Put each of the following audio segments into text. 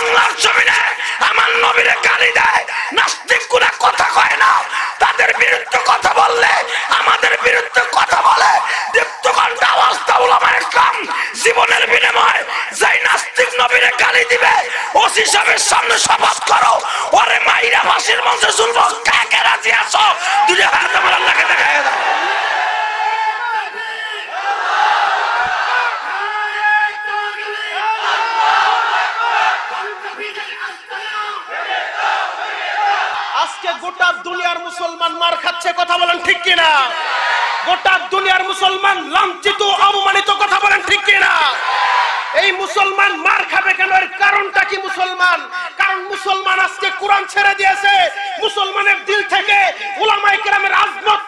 বাংলার জমিনে আমার নবীরে গালি দেয়, নাস্তিকগুলা কথা কয় না। তাদের বিরুদ্ধে কথা বললে, আমাদের বিরুদ্ধে কথা বলে। জীবনের বিনিময় যাই নাস্তিক নবীরে গালি দিবে, ওসি সাহেবের সামনে শপথ করো। ওরে মাইরা ফাঁসির মঞ্চে শুনব কাকে রাজি আছো? দুজে হাত আমার আল্লাহকে দুনিয়ার মুসলমান মার খাচ্ছে, কথা বলেন ঠিক কিনা? গোটা দুনিয়ার মুসলমান লাঞ্ছিত, অপমানিত, কথা বলেন ঠিক কিনা? এই মুসলমান মার খাবে কেন? এর কারণটা কি মুসলমান? কারণ মুসলমান আজকে কোরআন ছেড়ে দিয়েছে। মুসলমানের দিল থেকে উলামায়ে কেরামের আজমত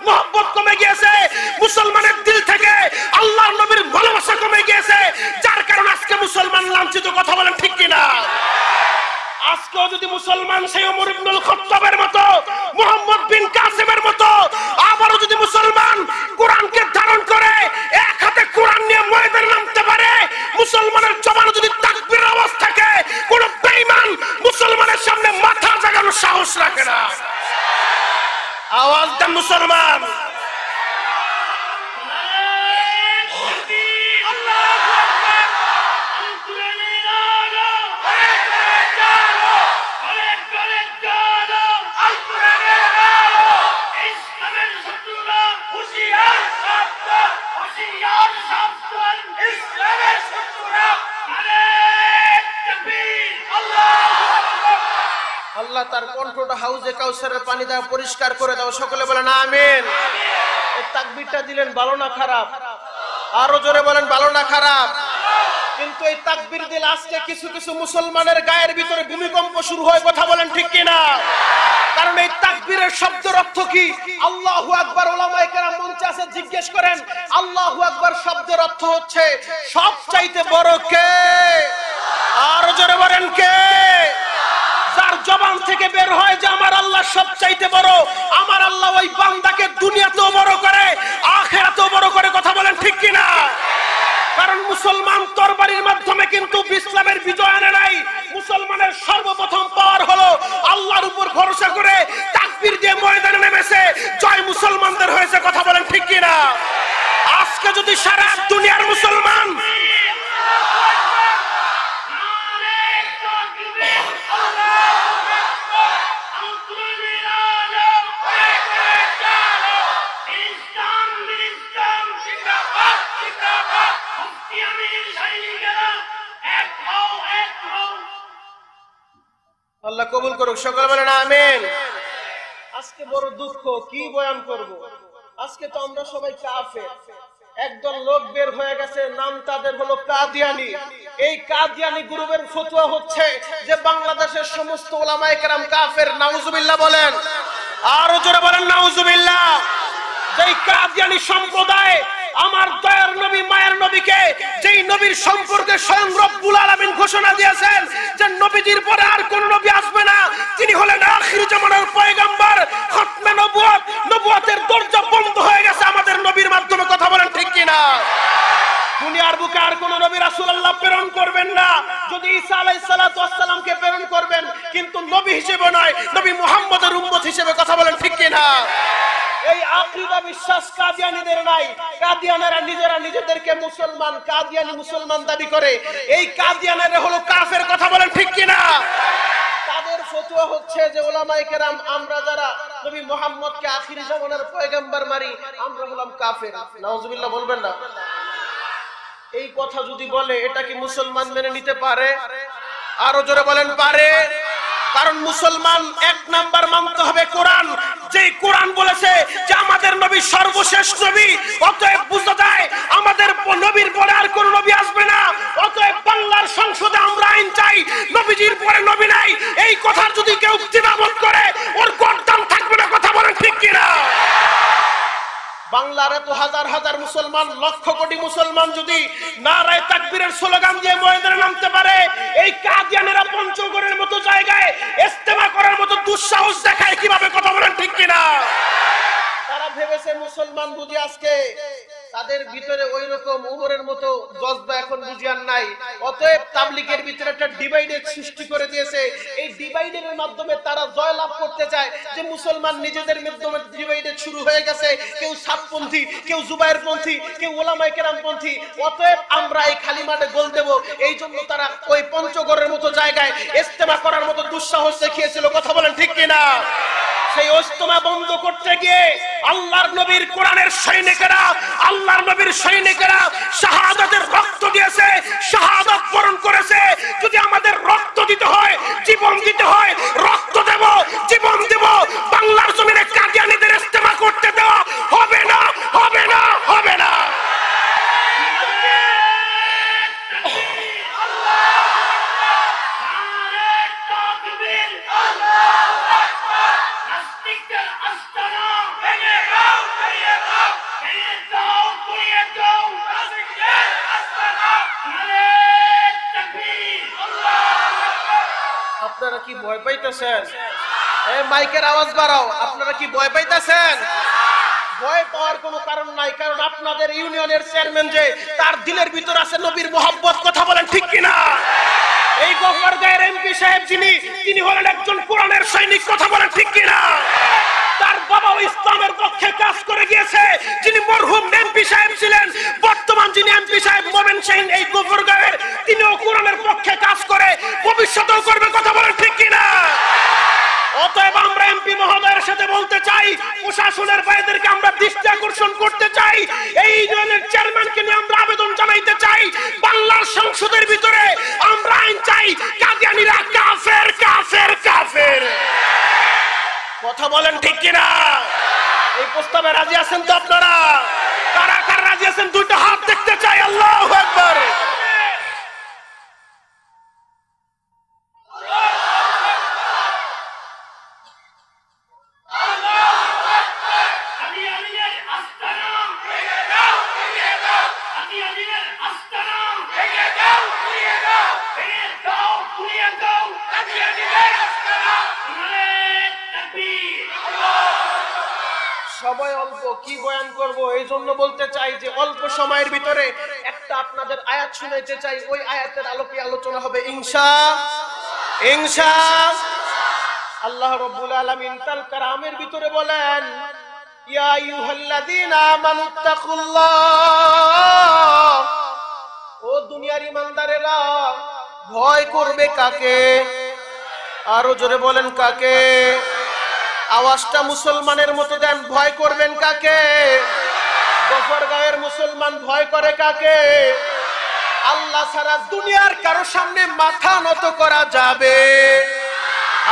সাহস রাখে না। আওয়াজ দেন মুসলমান। আল্লাহ তার কণ্ঠটা হাউজে কাউসারের পানি দেওয়া পরিষ্কার করে দাও। সকলে বলেন, আমিন। তাকবীরটা দিলেন, ভালো না খারাপ? আরও জোরে বলেন, ভালো না খারাপ? কিন্তু এই তাকবীর দিলে আজকে কিছু কিছু মুসলমানের গায়ের ভিতরে ভূমিকম্প শুরু হয়, কথা বলেন ঠিক কিনা? কারণ এই তাকবীরের শব্দের অর্থ কি? আল্লাহু আকবার ওলামায়ে কেরাম মঞ্চে আছে জিজ্ঞেস করেন, আল্লাহু আকবার শব্দের অর্থ হচ্ছে সব চাইতে বড় কে? আর জোরে বলেন, কে? জবান থেকে বের হয় যে আমার আল্লাহ সবচাইতে বড়। আমার আল্লাহ ওই বান্দাকে দুনিয়াতেও বড় করে, আখেরাতেও বড় করে কথা বলেন ঠিক কিনা? কারণ মুসলমান তরবারির মাধ্যমে কিন্তু ইসলামের বিজয় আনে নাই। মুসলমানের সর্বপ্রথম পাওয়ার হলো আল্লাহর উপর ভরসা করে তাকবীর দিয়ে ময়দানে নেমেছে। জয় মুসলমানদের হয়েছে, কথা বলেন ঠিক কিনা? আজকে যদি সারা দুনিয়ার মুসলমান সকল বলেন আমেন। আজকে বড় দুঃখ, কি বয়ান করব? আজকে তো আমরা সবাই কাফের। একদল লোক বের হয়ে গেছে, নাম তাদের হলো কাদিয়ানি। এই কাদিয়ানি গ্রুপের ফতোয়া হচ্ছে যে বাংলাদেশের সমস্ত ওলামায়ে কেরাম কাফের, নাউজুবিল্লাহ বলেন। আরও জোরে বলেন, নাউজুবিল্লাহ। যেই কাদিয়ানি সম্প্রদায় আমার দয়ার নবী, মায়ের নবীকে, যেই নবীর সম্পর্কে স্বয়ং রব্বুল আলামিন ঘোষণা দিয়েছেন যে নবীজির পরে আর কোন নবী আসবে না তিনি হলেন আখির জামানার পয়গাম্বর খতমে নবুয়ত নবুয়তের দরজা বন্ধ হয়ে গেছে আমাদের নবীর মাধ্যমে কথা বলেন ঠিক কিনা দুনিয়ার বুকে আর কোন নবী রাসূলুল্লাহ প্রেরণ করবেন না। যদি ঈসা আলাইহিস ওয়াসসালামকে প্রেরণ করবেন, কিন্তু নবী হিসেবে নয়, নবী মুহাম্মদের উম্মত হিসেবে কথা বলেন ঠিক কিনা? এই আকীদা বিশ্বাস কাদিয়ানীদের নাই। কাদিয়ানেরা নিজেরা নিজেদেরকে মুসলমান, কাদিয়ানি মুসলমান দাবি করে। এই কাদিয়ানেরা হলো কাফের, কথা বলেন ঠিক ওলামায়ে কেরাম, আমরা যারা নবী মুহাম্মদকে আখিরি জামানার পয়গম্বর মারি আমরা হলাম কাফের। নাউজুবিল্লাহ, বলবেন না? এই কথা যদি বলে, এটা কি মুসলমান মেনে নিতে পারে? আরও জোরে বলেন, পারে। কারণ মুসলমান এক নাম্বার মানতে হবে কোরআন। যেই কোরআন বলেছে যে আমাদের নবী সর্বশেষ নবী, অতএব বুঝতে যায় আমাদের নবীর পরে আর কোন নবী আসবে না। অতএব বাংলার সংসদে আমরা আইন চাই, নবীজির পরে নবী নাই। এই কথার যদি কেউ দ্বিধাবোধ করে, ওর বাংলার এত হাজার হাজার মুসলমান, লক্ষ কোটি মুসলমান যদি নারায় তাকবীরের স্লোগান দিয়ে ময়দানে নামতে পারে, এই কাদিয়ানেরা পঞ্চগড়ের মতো জায়গায় ইস্তেমা করার মতো দুঃসাহস দেখায় কীভাবে কথা বলেন ঠিক কিনা? তারা ভেবেছে মুসলমান বুঝি আজকে তাদের ভিতরে ওই রকম উমরের মতো জজবা এখন বুঝিয়ার নাই। অতএব তাবলিগের ভিতরে একটা ডিভাইডের সৃষ্টি করে দিয়েছে। এই ডিভাইডের মাধ্যমে তারা জয় লাভ করতে চায় যে মুসলমান নিজেদের মাধ্যমে ডিভাইডেড শুরু হয়ে গেছে। কেউ সাতপন্থী, কেউ জুবাইর পন্থী কেউ ওলামাই কেরাম পন্থী অতএব আমরা এই খালি মাঠে গোল দেব। এই জন্য তারা ওই পঞ্চগড়ের মতো জায়গায় ইস্তেমা করার মতো দুঃসাহস দেখিয়েছিল। কথা বলেন ঠিক কিনা? সেই ওস্তমা বন্ধ করতে গিয়ে আল্লাহর নবীর কোরআনের সৈনিকেরা, আল্লাহর নবীর সৈনিকেরা শাহাদাতের রক্ত দিয়েছে, শাহাদাত বরণ করেছে। যদি আমাদের রক্ত দিতে হয়, জীবন দিতে হয়, রক্ত দেব, জীবন দেব, বাংলার জমিনে কাদিয়ানিদের ইস্তেমা করতে দেওয়া মাইকের আওয়াজ বাড়াও। আপনারা কি ভয় পাইতেছেন? ভয় পাওয়ার কোনো কারণ নাই, কারণ আপনাদের ইউনিয়নের চেয়ারম্যান যে, তার দিলের ভিতর আছে নবীর মোহাব্বত। কথা বলেন ঠিক কিনা? এই গফরগাঁয়ের এমপি সাহেব যিনি, তিনি হলেন একজন কোরআনের সৈনিক। কথা বলেন ঠিক কিনা? তার বাবাও ইসলামের পক্ষে কাজ করে গিয়েছে। যিনি মরহুম এমপি সাহেব ছিলেন, বর্তমান যিনি এমপি সাহেব মোমেন সেন এই গফরগাঁয়ের তিনিও কোরআনের পক্ষে কাজ করে, ভবিষ্যতেও করবে। কথা বলেন ঠিক কিনা? সাথে বলতে চাই, প্রশাসনের ভাইদেরকে আমরা দৃষ্টি আকর্ষণ করতে চাই। এই ইউনিয়নের চেয়ারম্যানকে নিয়ে আমরা আবেদন জানাইতে চাই। বাংলার সংসদের ভিতরে আমরা আইন চাই, কাদিয়ানিরা কাফের কাফের কাফের। কথা বলেন ঠিক কিনা? এই প্রস্তাবে রাজি আছেন তো আপনারা? কারা কারা রাজি আছেন? দুইটা হাত দেখতে চাই, আল্লাহ একবার সবাই অল্প কি বয়ান করব এই জন্য বলতে চাই যে অল্প সময়ের ভিতরে একটা আপনাদের আয়াত শুনাইতে চাই। ওই আয়াতের আলোকে আলোচনা হবে ইনশা ইনশা আল্লাহ। রাব্বুল আলামিন তাল কারামের ভিতরে বলেন, ইয়া আইয়ুহাল্লাযীনা আমানুত্তাকুল্লাহ ও দুনিয়ার ইমানদারেরা, ভয় করবে কাকে? আরও জোরে বলেন কাকে? আওয়াজটা মুসলমানের মতো দেন, ভয় করবেন কাকে? মুসলমান ভয় করে কাকে? আল্লাহ ছাড়া দুনিয়ার কারও সামনে মাথা নত করা যাবে।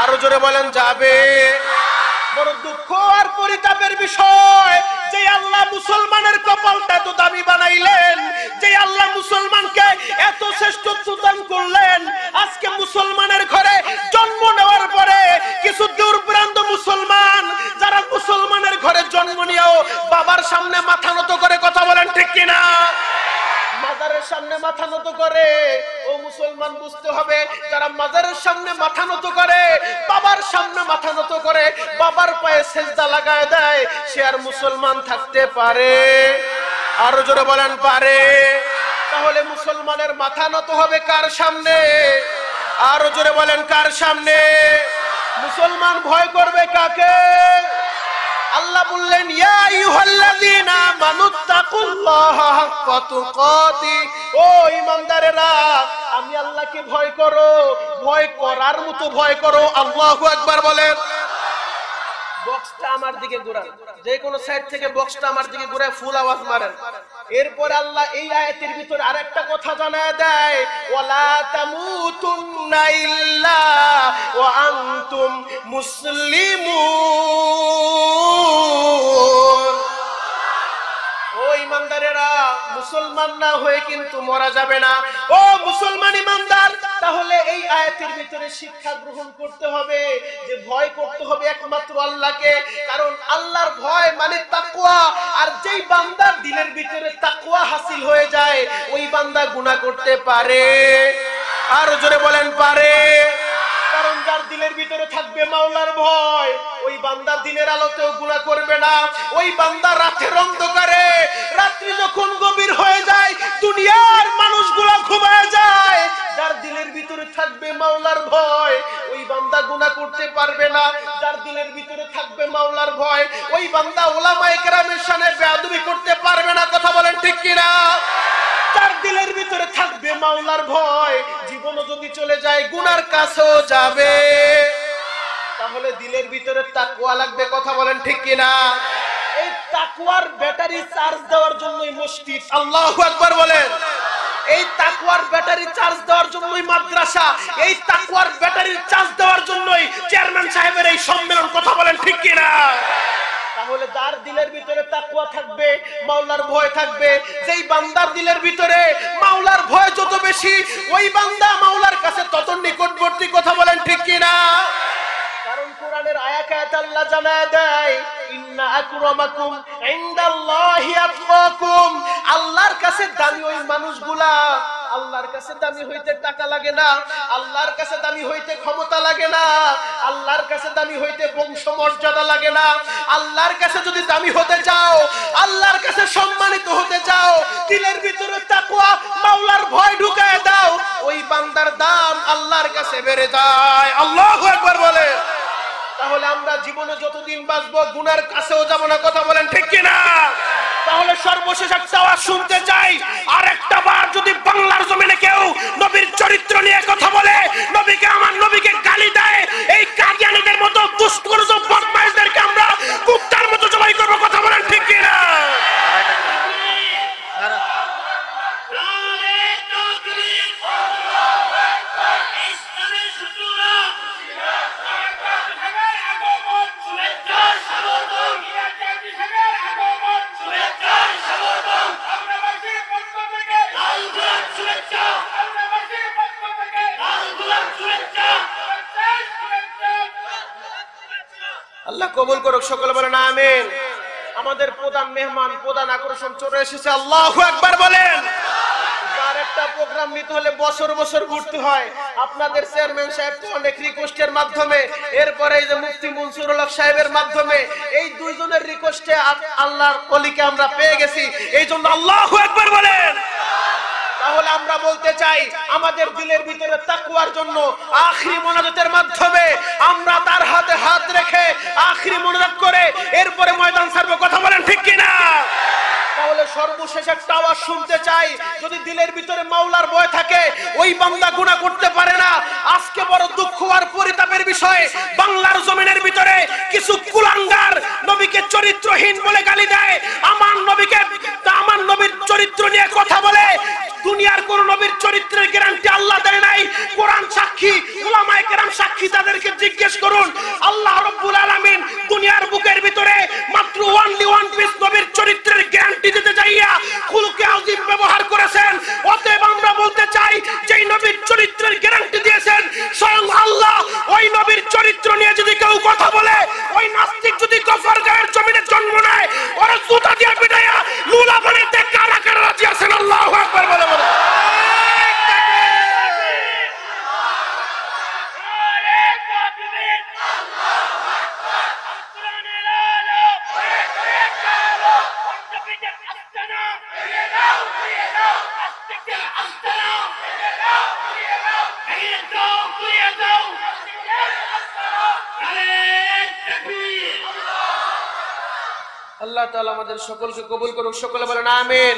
আরও জোরে বলেন, যাবে। বড় দুঃখ আর পরিতাপের বিষয়, যে আল্লাহ মুসলমানের কপালটা এত দামি বানাইলেন, যে আল্লাহ মুসলমানকে এত শ্রেষ্ঠ দান করলেন। আজকে মুসলমানের ঘরে বাবার সামনে মাথা নত করে কথা বলেন ঠিক কিনা? মাজারের সামনে মাথা নত করে, ও মুসলমান বুঝতে হবে, যারা মাজারের সামনে মাথা নত করে, বাবার সামনে মাথা নত করে, বাবার পায়ে সেজদা লাগায় দেয়, সে আর মুসলমান থাকতে পারে। আরও জোরে বলেন, পারে। তাহলে মুসলমানের মাথা নত হবে কার সামনে? আরও জোরে বলেন, কার সামনে? মুসলমান ভয় করবে কাকে? আল্লাহ বললেন ও ঈমানদারেরা, আমি আল্লাহকে ভয় করো, ভয় করার মতো ভয় করো। আল্লাহ একবার বলেন। বক্সটা আমার দিকে ঘুরান। যে কোনো সাইড থেকে বক্সটা আমার দিকে ঘুরায়, ফুল আওয়াজ মারেন। এরপর আল্লাহ এই আয়াতের ভিতর আরেকটা কথা জানায় দেয়, ওয়ালা তামুতুন্না ইল্লা ওয়া আনতুম মুসলিমুন। ও ইমানদারেরা মুসলমান না হয়ে কিন্তু মরা যাবে না। ও মুসলমান ইমানদার, তাহলে এই আয়াতের ভিতরে শিক্ষা গ্রহণ করতে হবে যে ভয় করতে হবে একমাত্র আল্লাহকে, কারণ আল্লাহর ভয় মানে তাকওয়া, আর যেই বান্দার দিলের ভিতরে তাকওয়া হাসিল হয়ে যায়, ওই বান্দা গুনাহ করতে পারে। আর জোরে বলেন, পারে। কারণ যার দিলের ভিতরে থাকবে মাওলার ভয়, ওই বান্দা দিনের আলোতেও গুনাহ করবে না, ওই বান্দা রাতের অন্ধকারে রাত্রি যখন গভীর হয়ে যায়, দুনিয়ার মানুষগুলো ঘুমায় যায়। যার দিলের ভিতরে থাকবে মাওলার ভয়, ওই বান্দা গুনাহ করতে পারবে না। যার দিলের ভিতরে থাকবে মাওলার ভয়, ওই বান্দা ওলামায়ে কেরামের সামনে বেয়াদবি করতে পারবে না। কথা বলেন ঠিক কি না তার দিলের ভিতরে থাকবে মাওলার ভয়, জীবনও যদি চলে যায়, গুনার কাছেও যাবে। তাহলে দিলের ভিতরে তাকুয়া লাগবে, কথা বলেন ঠিক কিনা? এই তাকুয়ার ব্যাটারি চার্জ দেওয়ার জন্যই মসজিদ। আল্লাহু আকবার বলেন। এই তাকুয়ার ব্যাটারি চার্জ দেওয়ার জন্যই মাদ্রাসা, এই তাকুয়ার ব্যাটারি চার্জ দেওয়ার জন্যই চেয়ারম্যান সাহেবের এই সম্মেলন কথা বলেন ঠিক কিনা? তাহলে যার দিলের ভিতরে তাকুয়া থাকবে, মাওলার ভয় থাকবে। যেই বান্দার দিলের ভিতরে মাওলার ভয় যত বেশি, ওই বান্দা মাওলার কাছে তত নিকটবর্তী কথা বলেন ঠিক কিনা? কারণ কোরআনের আয়াতে আল্লাহ জানায় দেয়, ইন্না আকরামাকুম ইনদাল্লাহি আতকাকুম আল্লাহর কাছে দামি ওই মানুষগুলা, আল্লাহর কাছে দামি হইতে টাকা লাগে না, আল্লাহর কাছে দামি হইতে ক্ষমতা লাগে না, আল্লাহর কাছে দামি হইতে বংশ মর্যাদা লাগে না। আল্লাহর কাছে যদি দামি হতে চাও, আল্লাহর কাছে সম্মানিত হতে চাও, দিলের ভিতরে তাকওয়া মাওলার ভয় ঢুকায় দাও, ওই বান্দার দাম আল্লাহর কাছে বেড়ে যায়। আল্লাহু আকবার বলে। তাহলে আমরা জীবনে যতদিন বাঁচবো, গুনার কাছেও যাব না। কথা বলেন ঠিক কিনা? তাহলে সর্বশেষ একটা আওয়াজ শুনতে চাই। আর একটা বার যদি বাংলার জমিনে কেউ নবীর চরিত্র নিয়ে কথা বলে, নবীকে আমার নবীকে গালি দেয়, এই কাদিয়ানিদের মতো দুষ্কর্ষ বদমাইশদেরকে আমরা কুত্তার মতো জবাই করব। কথা বলেন ঠিক কিনা? কবুল করুক, সকলে বলেন আমিন। আমাদের প্রধান মেহমান, প্রধান আকর্ষণ চলে এসেছে, আল্লাহ একবার বলেন। প্রোগ্রাম হলে বছর বছর ঘুরতে হয়। আপনাদের চেয়ারম্যান সাহেব রিকোয়েস্টের মাধ্যমে, এরপরে এই যে সাহেবের মাধ্যমে, এই দুইজনের রিকোয়েস্টে আল্লাহর অলিকে আমরা পেয়ে গেছি। এই জন্য আল্লাহ একবার বলেন। তাহলে আমরা বলতে চাই, আমাদের দিলের ভিতরে তাকুয়ার জন্য আখরি মোনাজাতের মাধ্যমে আমরা তার হাতে হাত রেখে আখরি মোনাজাত করে এরপরে ময়দান ছাড়বো। কথা বলেন ঠিক কিনা? তাহলে সর্বশেষ একটা আওয়াজ শুনতে চাই, যদি দিলের ভিতরে মাওলার ভয় থাকে, ওই গুনাহ করতে পারে না। আজকে বড় দুঃখ আর পরিতাপের বিষয়, বাংলার জমিনের ভিতরে কিছু কুলাঙ্গার নবীকে চরিত্রহীন বলে গালি দেয়। আমার নবীকে, আমার নবীর চরিত্র নিয়ে কথা বলে দুনিয়ার কোন নবীর চরিত্রের গ্যারান্টি আল্লাহ দেয় নাই। কোরআন সাক্ষী, উলামায়ে কেরাম সাক্ষী তাদেরকে জিজ্ঞেস করুন, আল্লাহ রাব্বুল আলামিন দুনিয়ার বুকের ভিতরে মাত্র ওয়ানলি ওয়ান পিস নবীর চরিত্রের গ্যারান্টি দিতে চাইয়া খুলকে আযীম ব্যবহার করেছেন। অতএব আমরা বলতে চাই, যেই নবীর চরিত্রের গ্যারান্টি দিয়েছেন, স্বয়ং আল্লাহ ওই নবীর চরিত্র নিয়ে যদি কেউ কথা বলে তাআলা আমাদের সকলকে কবুল করুক সকলে বলেন আমিন।